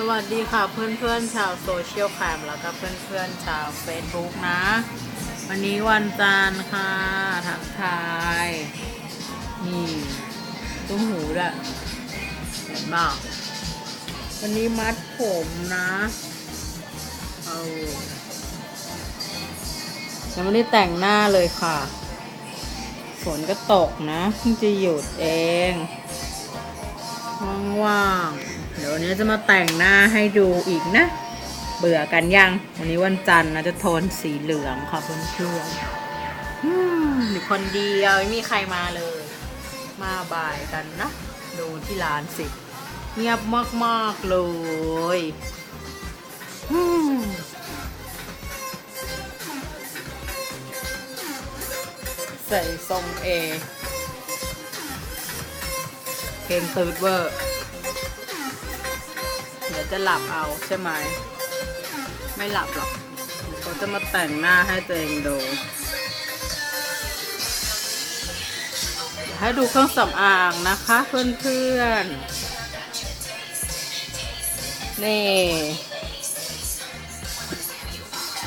สวัสดีค่ะเพื่อนๆชาวโซเชียลแคมแล้วก็เพื่อนๆชาวเฟซบุ๊กนะ วันนี้วันจันทร์ค่ะทักทาย นี่ตุ้มหูด้วยเห็นบ้าวันนี้มัดผมนะเอายังไม่ได้แต่งหน้าเลยค่ะ ฝนก็ตกนะเพิ่งจะหยุดเอง ว่างๆ เดี๋ยววันนี้จะมาแต่งหน้าให้ดูอีกนะ เบื่อกันยัง วันนี้วันจันทร์นะจะโทนสีเหลืองค่ะเพื่อนๆอืมอยู่คนเดียวไม่มีใครมาเลย มาบ่ายกันนะ ดูที่ร้านสิเงียบมาก ๆ เลยใส่ทรงเอเพลงตืดเวอร์ ยวจะหลับเอาใช่ไหม ไม่หลับหรอกเขาจะมาแต่งหน้าให้ตัวเองดูให้ดูเครื่องสำอางนะคะเพื่อนๆ นี่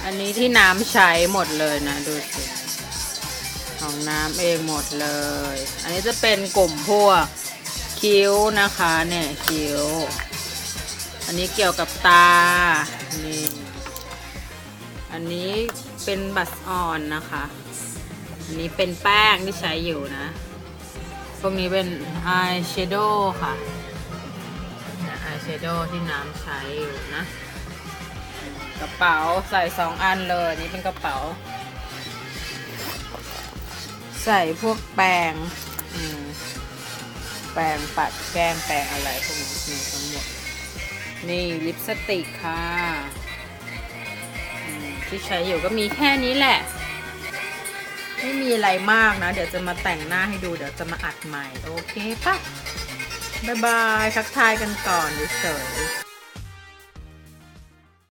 อันนี้ที่น้ำใช้หมดเลยนะ ดูสิ ของน้ำเองหมดเลย อันนี้จะเป็นกลุ่มพวกคิ้วนะคะเนี่ยคิ้ว อันนี้เกี่ยวกับตา นี่ อันนี้เป็นบัสออนนะคะ อันนี้เป็นแป้งที่ใช้อยู่นะ พวกนี้เป็นอายแชโดว์ค่ะอายแชโดว์ที่น้ำใช้อยู่นะ กระเป๋าใส่สองอันเลยอันนี้เป็นกระเป๋า ใส่พวกแปรงแปรงปัดแก้มแปรงอะไรพวกนี้ทั้งหมด นี่ลิปสติกค่ะที่ใช้อยู่ก็มีแค่นี้แหละ ไม่มีอะไรมากนะ เดี๋ยวจะมาแต่งหน้าให้ดูเดี๋ยวจะมาอัดใหม่ โอเคปะบายบาย ทักทายกันก่อนเฉย